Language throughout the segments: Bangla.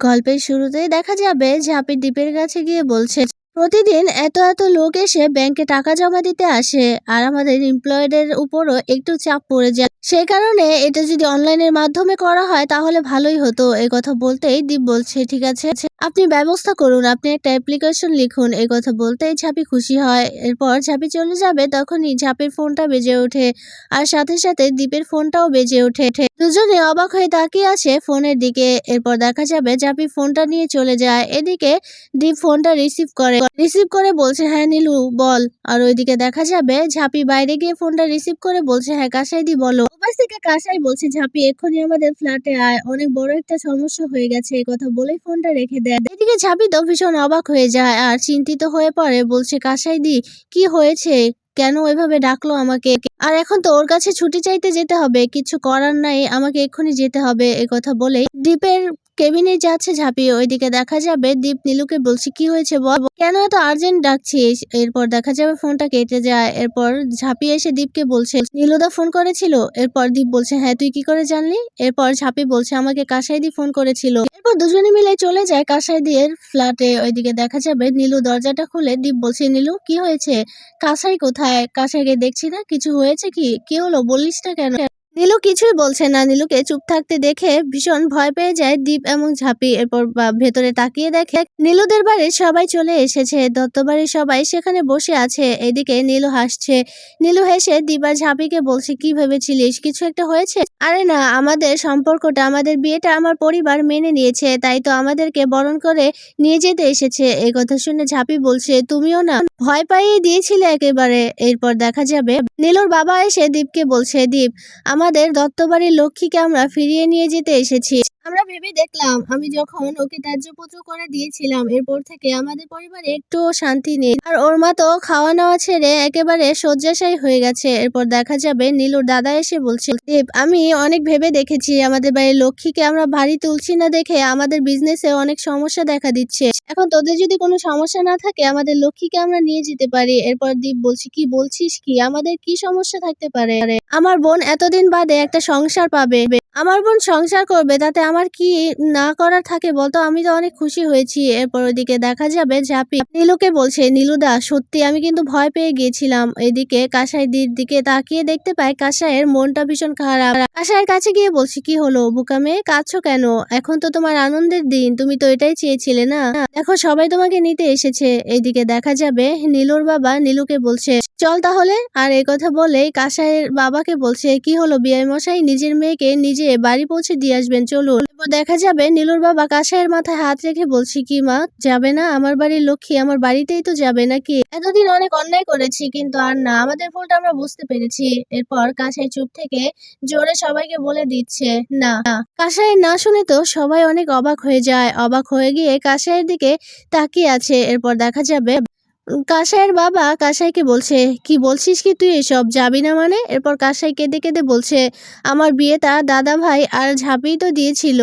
গল্পের শুরুতেই দেখা যাবে ঝাঁপি দ্বীপের কাছে গিয়ে বলছে প্রতিদিন এত এত লোক এসে ব্যাংকে টাকা জমা দিতে আসে আর আমাদের এমপ্লয়েদের উপরও একটু চাপ পড়ে যায়। সেই কারণে এটা যদি অনলাইনের মাধ্যমে করা হয় তাহলে ভালোই হতো। এই কথা বলতেই দীপ বলছে, ঠিক আছে, আপনি ব্যবস্থা করুন, আপনি একটা অ্যাপ্লিকেশন লিখুন। এই কথা বলতেই ঝাঁপি খুশি হয়। এরপর ঝাঁপি চলে যাবে তখনই ঝাঁপির ফোনটা বেজে ওঠে আর সাথে সাথে দীপের ফোনটাও বেজে ওঠে। দুজনে অবাক হয়ে তাকিয়ে আছে ফোনের দিকে। এরপর দেখা যাবে ঝাঁপি ফোনটা নিয়ে চলে যায়। এদিকে দীপ ফোনটা রিসিভ করে। রিসিভ করে বলছে হ্যাঁ নীলু, বল। আর ওইদিকে দেখা যাবে ঝাঁপি বাইরে গিয়ে ফোনটা রিসিভ করে বলছে হ্যাঁ কাসাই দি বলো থেকে কাসাই বলছে, ঝাঁপি, এক্ষুনি আমাদের ফ্ল্যাটে আয়। অনেক বড় একটা সমস্যা হয়ে গেছে, এই কথা বলেই ফোনটা রেখে দেয়। এদিকে ঝাঁপি তো ভীষণ অবাক হয়ে যায় আর চিন্তিত হয়ে পড়ে। বলছে কাসাই দি কি হয়েছে? কেন এভাবে ডাকলো আমাকে? আর এখন তো ওর কাছে ছুটি চাইতে যেতে হবে, কিছু করার নাই, আমাকে এক্ষুনি যেতে হবে, এ কথা বলেই দ্বীপের কেবিনে যাচ্ছে ঝাঁপিয়ে। ওইদিকে দেখা যাবে দীপ নীলুকে বলছে, কি হয়েছে বল? কেন এত আর্জেন্ট ডাকছিস? এরপর দেখা যাবে ফোনটা কেটে যায়। এরপর ঝাঁপিয়ে এসে দীপকে বলছে, নীলুদা ফোন করেছিল? এরপর দীপ বলছে হ্যাঁ তুই কি করে জানলি? এরপর ঝাঁপি বলছে, আমাকে কাসাইদি ফোন করেছিল। এরপর দুজনে মিলে চলে যায় কাসাইদির ফ্ল্যাটে। ওইদিকে দেখা যাবে নীলু দরজাটা খুলে দীপ বলছে, নীলু, কি হয়েছে? কাসাই কোথায়? কাসাইকে দেখছি না? কিছু হয়েছে কি? কি হলো? বললিস না কেন? নীলু কিছুই বলছে না। নীলুকে চুপ থাকতে দেখে ভীষণ ভয় পেয়ে যায় দীপ এবং ঝাঁপি। এরপর ভেতরে তাকিয়ে দেখে নীলুদের বাড়ির সবাই চলে এসেছে। দত্ত বাড়ির সবাই সেখানে বসে আছে। এদিকে নীলু হাসছে। নীলু হেসে দীপ আর ঝাঁপিকে বলছে, কি ভেবেছিলিস? কিছু একটা হয়েছে? আরে না, আমাদের সম্পর্কটা, আমাদের বিয়েটা আমার পরিবার মেনে নিয়েছে, তাই তো আমাদেরকে বরণ করে নিয়ে যেতে এসেছে। এই কথা শুনে ঝাঁপি বলছে, তুমিও না, ভয় পাইয়ে দিয়েছিলে একেবারে। এরপর দেখা যাবে নীলুর বাবা এসে দীপকে বলছে, দীপ আমাদের দত্তবাড়ির লক্ষ্মীকে আমরা ফিরিয়ে নিয়ে যেতে এসেছি। আমরা ভেবে দেখলাম, আমি যখন ওকে ত্যায্যপুত্র করে দিয়েছিলাম, এরপর থেকে আমাদের পরিবারে একটু শান্তি নেই। আর ওর মা তো খাওয়া নেওয়া ছেড়ে একেবারে শয্যাশায়ী হয়ে গেছে। এরপর দেখা যাবে নীলুর দাদা এসে বলছে, দেব, আমি অনেক ভেবে দেখেছি, আমাদের বাড়ির লক্ষ্মীকে আমরা ভারী তুলছি না দেখে আমাদের বিজনেসে অনেক সমস্যা দেখা দিচ্ছে। এখন তোদের যদি কোনো সমস্যা না থাকে, আমাদের লক্ষ্মীকে আমরা নিয়ে যেতে পারি। এরপর দীপ বলছি, কি বলছিস কি? আমাদের কি সমস্যা থাকতে পারে? আমার বোন এতদিন বাদে একটা সংসার পাবে। আমার বোন সংসার করবে, তাতে আমার কি না করার থাকে বলতো? আমি তো অনেক খুশি হয়েছি। এরপর ওইদিকে দেখা যাবে ঝাঁপি। নীলুকে বলছে, নীলুদা, সত্যি আমি কিন্তু ভয় পেয়ে গিয়েছিলাম। এদিকে কাসাইদির দিকে তাকিয়ে দেখতে পাই কাসাইয়ের মনটা ভীষণ খারাপ। কাসাইয়ের কাছে গিয়ে বলছি, কি হলো বুকা মেয়ে? কাঁদছো কেন? এখন তো তোমার আনন্দের দিন। তুমি তো এটাই চেয়েছিলে না? দেখো, সবাই তোমাকে নিতে এসেছে। এইদিকে দেখা যাবে নীলুর বাবা নীলুকে বলছে, চল তাহলে। আর এই কথা বলেই কাসাইয়ের বাবাকে বলছে, কি হলো বিআই মশাই? নিজের মেয়েকে নিজে বাড়ি পৌঁছে দিয়ে আসবেন, চলুন। দেখা যাবে। নীলুর বাবা কাসাইয়ের মাথায় হাত রেখে বলছি, কি মা, যাবে না? আমার বাড়ির লক্ষ্মী আমার বাড়িতেই তো যাবে নাকি? এতদিন অনেক অন্যায় করেছি, কিন্তু আর না, আমাদের ভুলটা আমরা বুঝতে পেরেছি। এরপর কাসাই চুপ থেকে জোরে সবাইকে বলে দিচ্ছে, না। কাসাই না শুনে তো সবাই অনেক অবাক হয়ে যায়। অবাক হয়ে গিয়ে কাসাইয়ের দিকে তাকিয়ে আছে। এরপর দেখা যাবে কাসাইয়ের বাবা কাসাইকে বলছে, কি বলছিস কি তুই এসব? যাবি না মানে? এরপর কাসাই কেঁদে কেঁদে বলছে, আমার বিয়েটা দাদা ভাই আর ঝাঁপিই তো দিয়েছিল।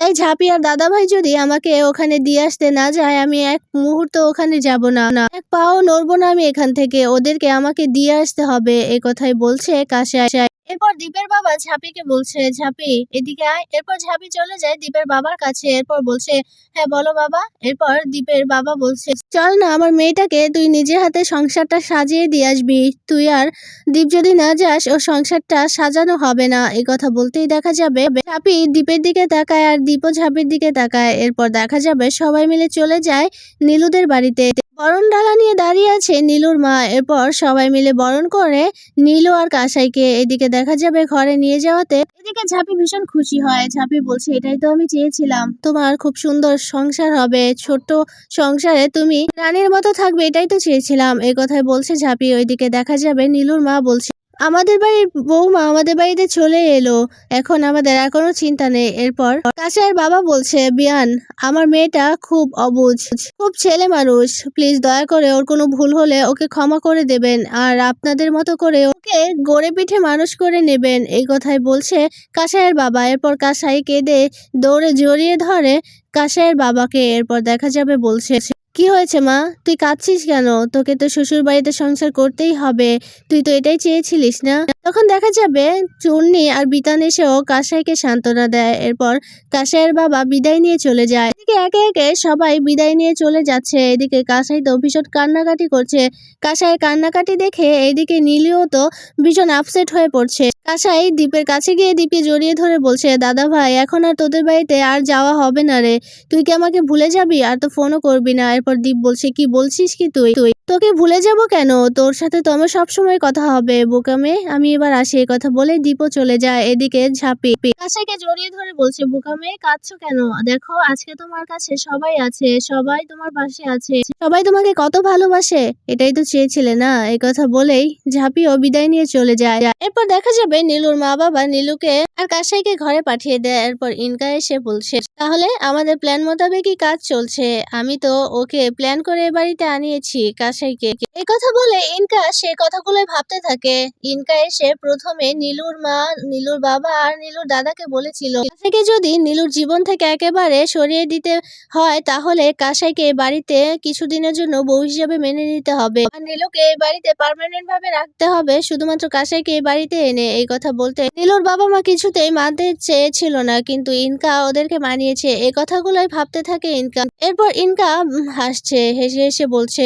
তাই ঝাঁপি আর দাদা ভাই যদি আমাকে ওখানে দিয়ে আসতে না যায়, আমি এক মুহূর্ত ওখানে যাব না না। এক পাও নড়বো না আমি এখান থেকে। ওদেরকে আমাকে দিয়ে আসতে হবে। এ কথাই বলছে কাসাই। এরপর দীপের বাবা ঝাঁপিকে বলছে, ঝাঁপি, এদিকে আয়। এরপর ঝাঁপি চলে যায় দীপের বাবার কাছে। এরপর বলছে হ্যাঁ বলো বাবা। এরপর দীপের বাবা বলছে, চল না, আমার মেয়েটাকে তুই নিজের হাতে সংসারটা সাজিয়ে দিয়ে আসবি। তুই আর দীপ যদি না যাস ও সংসারটা সাজানো হবে না। এই কথা বলতেই দেখা যাবে ঝাঁপি দীপের দিকে তাকায় আর দীপও ঝাঁপির দিকে তাকায়। এরপর দেখা যাবে সবাই মিলে চলে যায় নীলুদের বাড়িতে। বরণ ডালা নিয়ে দাঁড়িয়ে আছে নীলুর মা। এরপর সবাই মিলে বরণ করে নীলু আর কাসাইকে এদিকে দেখা যাবে ঘরে নিয়ে যাওয়াতে। এদিকে ঝাঁপি ভীষণ খুশি হয়। ঝাঁপি বলছে, এটাই তো আমি চেয়েছিলাম। তোমার খুব সুন্দর সংসার হবে। ছোট্ট সংসারে তুমি রানীর মতো থাকবে, এটাই তো চেয়েছিলাম। এই কথায় বলছে ঝাঁপি। ওইদিকে দেখা যাবে নীলুর মা বলছে আমাদের বাড়ির বৌমা আমাদের বাড়িতে চলে এলো। এখন আমাদের আর কোনো চিন্তা নেই। এরপর কাসাইয়ের বাবা বলছে, বিয়ান, আমার মেয়েটা খুব অবুঝ খুব ছেলে মানুষ। প্লিজ দয়া করে ওর কোনো ভুল হলে ওকে ক্ষমা করে দেবেন আর আপনাদের মতো করে ওকে গড়ে পিঠে মানুষ করে নেবেন। এই কথাই বলছে কাসাইয়ের বাবা। এরপর কাসাই কেঁদে দৌড়ে জড়িয়ে ধরে কাসাইয়ের বাবাকে। এরপর দেখা যাবে বলছে কি হয়েছে মা? তুই কাঁদছিস কেন? তোকে তো শ্বশুর বাড়িতে সংসার করতেই হবে। তুই তো এটাই চেয়েছিলিস না? তখন দেখা যাবে চূর্ণি আর বিতান এসেও কাসাইকে সান্ত্বনা দেয়। এরপর কাসাইয়ের বাবা বিদায় নিয়ে চলে যায়। এদিকে একে একে সবাই বিদায় নিয়ে চলে যাচ্ছে। এদিকে কাসাই তো ভীষণ কান্নাকাটি করছে। কাসাই কান্নাকাটি দেখে এদিকে নীলিও তো ভীষণ আপসেট হয়ে পড়ছে। কাসাই দ্বীপের কাছে গিয়ে দ্বীপকে জড়িয়ে ধরে বলছে, দাদা ভাই, এখন আর তোদের বাড়িতে আর যাওয়া হবে না রে। তুই কি আমাকে ভুলে যাবি? আর তো ফোনও করবি না। এরপর দীপ বলছে, কি বলছিস কি তুই তুই? তোকে ভুলে যাব কেন? তোর সাথে তো আমার সবসময় কথা হবে বোকামে আমি এবার আসি, এই কথা বলে দীপও চলে যায়, এদিকে ঝাঁপি কাসাইকে জড়িয়ে ধরে বলছে বোকামে কাঁদছো কেন? দেখো, আজকে তোমার কাছে সবাই আছে, সবাই তোমার পাশে আছে। সবাই তোমাকে কত ভালোবাসে? এটাই তো চেয়েছিলে না? এই কথা বলেই ঝাঁপিও বিদায় নিয়ে চলে যায়। এরপর দেখা যাবে নীলুর মা বাবা নীলুকে আর কাসাইকে ঘরে পাঠিয়ে দেয়। এরপর ইনকা এসে বলছে, তাহলে আমাদের প্ল্যান মোতাবেকই কাজ চলছে। আমি তো ওকে প্ল্যান করে বাড়িতে আনিয়েছি। কাসাইকে এই কথা বলে ইনকা সে কথাগুলোই ভাবতে থাকে। ইনকা এসে প্রথমে নীলুর মা, নীলুর বাবা আর নীলুর দাদাকে বলেছিল কাসাইকে যদি নীলুর জীবন থেকে একেবারে সরিয়ে দিতে হয়, তাহলে কাসাইকে বাড়িতে কিছুদিনের জন্য বউ হিসেবে মেনে নিতে হবে। আর নীলুকে এই বাড়িতে পার্মানেন্ট ভাবে রাখতে হবে, শুধুমাত্র কাসাইকে এই বাড়িতে এনে এই কথা বলতে নীলুর বাবা মা কিছুতেই মানতে চেয়েছিল না, কিন্তু ইনকা ওদেরকে মানিয়েছে। এই কথাগুলোই ভাবতে থাকে ইনকা। এরপর ইনকা হাসছে, হেসে হেসে বলছে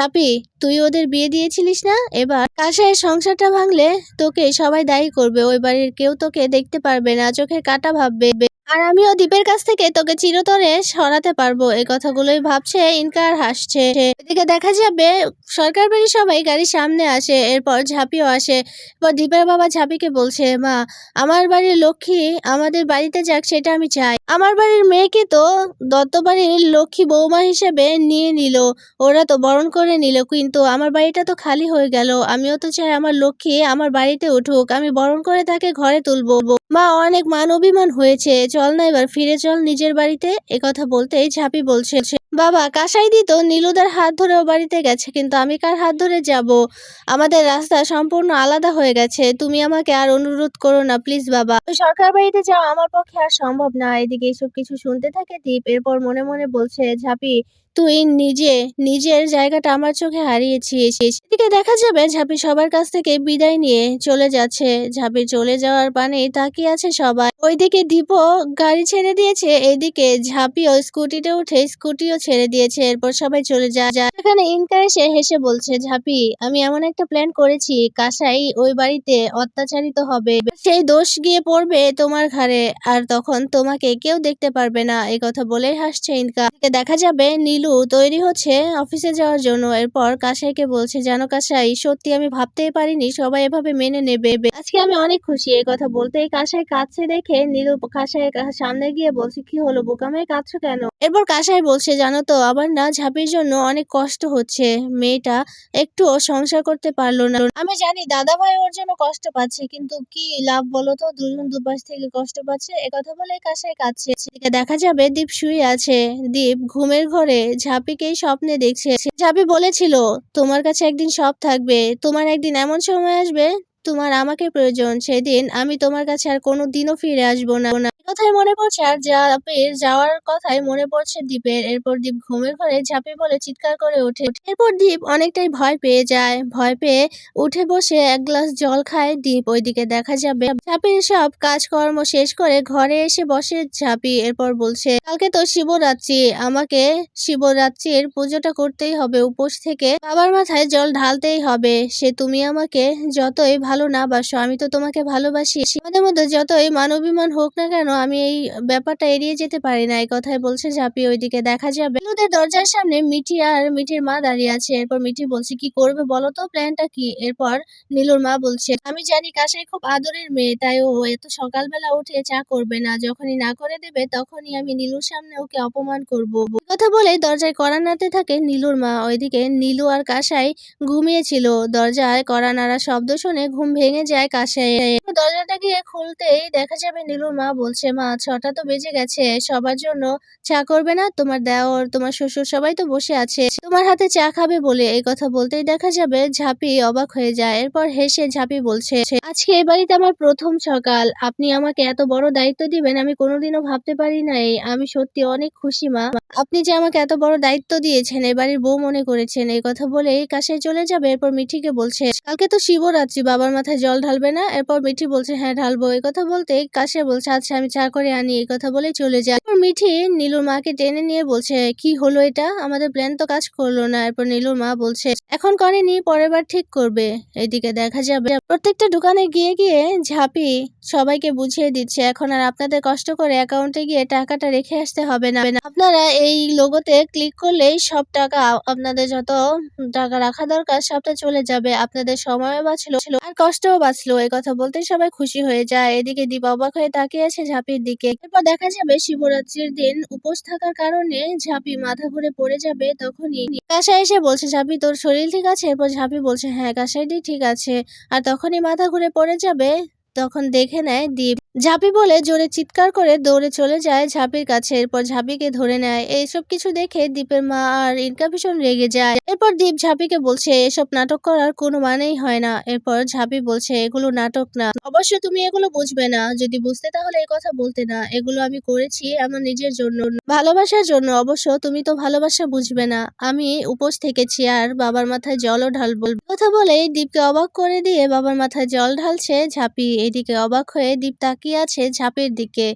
ঝাপি তুই ওদের বিয়ে দিয়েছিলিস না? এবার কাশায় সংসারটা ভাঙলে তোকে সবাই দায়ী করবে। ওই বাড়ির কেউ তোকে দেখতে পারবে না, চোখের কাটা ভাববে। আর আমিও দ্বীপের কাছ থেকে তোকে চিরতরে সরাতে পারব। এই কথাগুলোই ভাবছে ইনকা আর হাসছে। এদিকে দেখা যাবে সরকার বাড়ি সবাই গাড়ির সামনে আসে, এরপর ঝাঁপিও আসে। এরপর দীপের বাবা ঝাঁপিকে বলছে, মা, আমার বাড়ির লক্ষ্মী আমাদের বাড়িতে যাক, সেটা আমি চাই। আমার বাড়ির মেয়েকে তো দত্ত বাড়ির লক্ষ্মী বৌমা হিসেবে নিয়ে নিল। ওরা তো বরণ করে নিল, কিন্তু আমার বাড়িটা তো খালি হয়ে গেল। আমিও তো চাই আমার লক্ষ্মী আমার বাড়িতে উঠুক। আমি বরণ করে তাকে ঘরে তুলবো। মা, অনেক মান অভিমান হয়েছে। চল না এবার, ফিরে চল নিজের বাড়িতে। কথা বলতেই ঝাঁপি বলছে, বাবা কাসাই দিত নীলুদার হাত ধরে ও বাড়িতে গেছে, কিন্তু আমি কার হাত ধরে যাব? আমাদের রাস্তা সম্পূর্ণ আলাদা হয়ে গেছে। তুমি আমাকে আর অনুরোধ করো না, প্লিজ বাবা। সরকার বাড়িতে যাওয়া আমার পক্ষে আর সম্ভব না। এদিকে এইসব কিছু শুনতে থাকে দীপ, এরপর মনে মনে বলছে, ঝাঁপি তুই নিজে, নিজের জায়গাটা আমার চোখে হারিয়েছিস। এদিকে দেখা যাবে ঝাঁপি সবার কাছ থেকে বিদায় নিয়ে চলে যাচ্ছে। ঝাঁপি চলে যাওয়ার পানে তাকিয়ে আছে সবাই। ওইদিকে দীপও গাড়ি ছেড়ে দিয়েছে। এদিকে ঝাঁপিও স্কুটিতে উঠে স্কুটিও ছেড়ে দিয়েছে। এরপর সবাই চলে যায়। যায়। সেখানে ইনকা এসে হেসে বলছে, ঝাঁপি, আমি এমন একটা প্ল্যান করেছি। কাসাই ওই বাড়িতে অত্যাচারিত হবে। সেই দোষ গিয়ে পড়বে তোমার ঘাড়ে। আর তখন তোমাকে কেউ দেখতে পারবে না। এই কথা বলেই হাসছে ইনকা দেখা যাবে নীলু তৈরি হচ্ছে অফিসে যাওয়ার জন্য। এরপর কাসাইকে বলছে, জানো কাসাই, সত্যি আমি ভাবতেই পারিনি সবাই এভাবে মেনে নেবে। আজকে আমি অনেক খুশি এই কথা বলতেই কাসাই কাঁদছে দেখে নীলু কাসাইয়ের সামনে গিয়ে বলছে, কি হলো বোকামে কাঁদছো কেন? এরপর কাসাই বলছে, জানো তো আবার না ঝাঁপির জন্য অনেক কষ্ট হচ্ছে। মেয়েটা একটুও সংসার করতে পারল না। আমি জানি দাদা ভাই ওর জন্য কষ্ট পাচ্ছে, কিন্তু কি লাভ বলো তো? দুজন দুপাশ থেকে কষ্ট পাচ্ছে একথা বলে কাসাই কাঁদছে। দেখা যাবে দীপ শুয়ে আছে। দীপ ঘুমের ঘরে ঝাঁপিকেই স্বপ্নে দেখছে। ঝাঁপি বলেছিল, তোমার কাছে একদিন সব থাকবে। তোমার একদিন এমন সময় আসবে, তোমার আমাকে প্রয়োজন। সেদিন আমি তোমার কাছে আর কোনো দিনও ফিরে আসব না। কথাই মনে পড়ছে আর ঝাঁপির যাওয়ার কথাই মনে পড়ছে দ্বীপের এরপর দ্বীপ ঘুমের ঘরে ঝাঁপি বলে চিৎকার করে ওঠে। এরপর দ্বীপ অনেকটাই ভয় পেয়ে যায়। ভয় পেয়ে উঠে বসে এক গ্লাস জল খায় দ্বীপ ওইদিকে দেখা যাবে ঝাঁপির সব কাজকর্ম শেষ করে ঘরে এসে বসে ঝাঁপি। এরপর বলছে, কালকে তো শিবরাত্রি। আমাকে শিবরাত্রির পুজোটা করতেই হবে। উপোস থেকে বাবার মাথায় জল ঢালতেই হবে। সে তুমি আমাকে যতই ভালো না বাসো, আমি তো তোমাকে ভালোবাসি। আমাদের মধ্যে যতই মানবিমান হোক না কেন আমি এই ব্যাপারটা এড়িয়ে যেতে পারি না। এই কথাই বলছে ঝাঁপি ওইদিকে দেখা যাবে। নীলুদের দরজার সামনে মিঠি আর মিঠির মা দাঁড়িয়ে আছে। এরপর মিঠি বলছে, কি করবে বলো তো? প্ল্যানটা কি? এরপর নীলুর মা বলছে, আমি জানি কাসাই খুব আদরের মেয়ে, তাই ও এত সকালবেলা উঠে চা করবে না। যখনই না করে দেবে, তখনই আমি নীলুর সামনে ওকে অপমান করব। কথা বলে দরজায় কড়া থাকে নীলুর মা। ওইদিকে নীলু আর কাসাই ঘুমিয়েছিল। দরজায় কড়া নাড়া শব্দ শুনে ঘুম ভেঙে যায় কাসাই দরজাটা গিয়ে খুলতেই দেখা যাবে নীলুর মা বলছে মা, ছটা তো বেজে গেছে, সবার জন্য চা করবে না? তোমার দেওর, তোমার শ্বশুর সবাই তো বসে আছে। তোমার হাতে চা খাবে বলে এই কথা বলতেই দেখা যাবে ঝাঁপি অবাক হয়ে যায়। এরপর হেসে ঝাঁপি বলছে, আজকে এই বাড়িতে আমার প্রথম সকাল। আপনি আমাকে এত বড় দায়িত্ব দিবেন, আমি কোনোদিনও ভাবতে পারি নাই। আমি সত্যি অনেক খুশি, মা। আপনি যে আমাকে এত বড় দায়িত্ব দিয়েছেন, এ বাড়ির বউ মনে করেছেন, এই কথা বলে এই কাশে চলে যাবে। এরপর মিঠিকে বলছে, কালকে তো শিবরাত্রি, বাবার মাথায় জল ঢালবে না? এরপর মিঠি বলছে হ্যাঁ ঢালবো। এই কথা বলতে কাশে বলছে আচ্ছা আমি চা করে আনি, এই কথা বলে চলে যায়। মিঠি নীলুর মাকে টেনে নিয়ে বলছে, কি হলো এটা? আমাদের প্ল্যান তো কাজ করল না। এরপর নীলুর মা বলছে, এখন করেনি, পরের বার ঠিক করবে। এইদিকে দেখা যাবে প্রত্যেকটা দোকানে গিয়ে গিয়ে ঝাঁপি সবাইকে বুঝিয়ে দিচ্ছে, এখন আর আপনাদের কষ্ট করে অ্যাকাউন্টে গিয়ে টাকাটা রেখে আসতে হবে না। আপনারা এই লোগোতে ক্লিক করলেই সব টাকা, আপনাদের যত টাকা রাখা দরকার সবটা চলে যাবে। আপনাদের সময়ও বাঁচলো, আর কষ্টও বাঁচলো, এই কথা বলতে সবাই খুশি হয়ে যায়। এদিকে দীপ অবাক হয়ে তাকিয়ে আছে ঝাঁপির দিকে। এরপর দেখা যাবে শিবরাত্রির দিন উপোস থাকার কারণে ঝাঁপি মাথা ঘুরে পড়ে যাবে তখনই। কাঁসা এসে বলছে, ঝাঁপি, তোর শরীর ঠিক আছে? এরপর ঝাঁপি বলছে হ্যাঁ কাঁসাইটি ঠিক আছে। আর তখনই মাথা ঘুরে পড়ে যাবে তখন দেখে নেয় দীপ। ঝাঁপি বলে জোরে চিৎকার করে দৌড়ে চলে যায় ঝাঁপির কাছে। এরপর ঝাঁপিকে ধরে নেয়। এইসব কিছু দেখে দীপের মা আর ইনকা ভীষণ রেগে যায়। এরপর দীপ ঝাঁপিকে বলছে, এসব নাটক করার কোনো মানেই হয় না। এরপর ঝাঁপি বলছে, এগুলো নাটক না। অবশ্য তুমি এগুলো বুঝবে না। যদি বুঝতে তাহলে এই কথা বলতে না। এগুলো আমি করেছি আমার নিজের জন্য। ভালোবাসার জন্য। অবশ্য তুমি তো ভালোবাসা বুঝবে না। আমি উপোস থেকেছি আর বাবার মাথায় জলও ঢালবো। কথা বলে দীপকে অবাক করে দিয়ে বাবার মাথায় জল ঢালছে ঝাঁপি। এদিকে অবাক হয়ে দীপ তাকিয়ে আছে ঝাপের দিকে।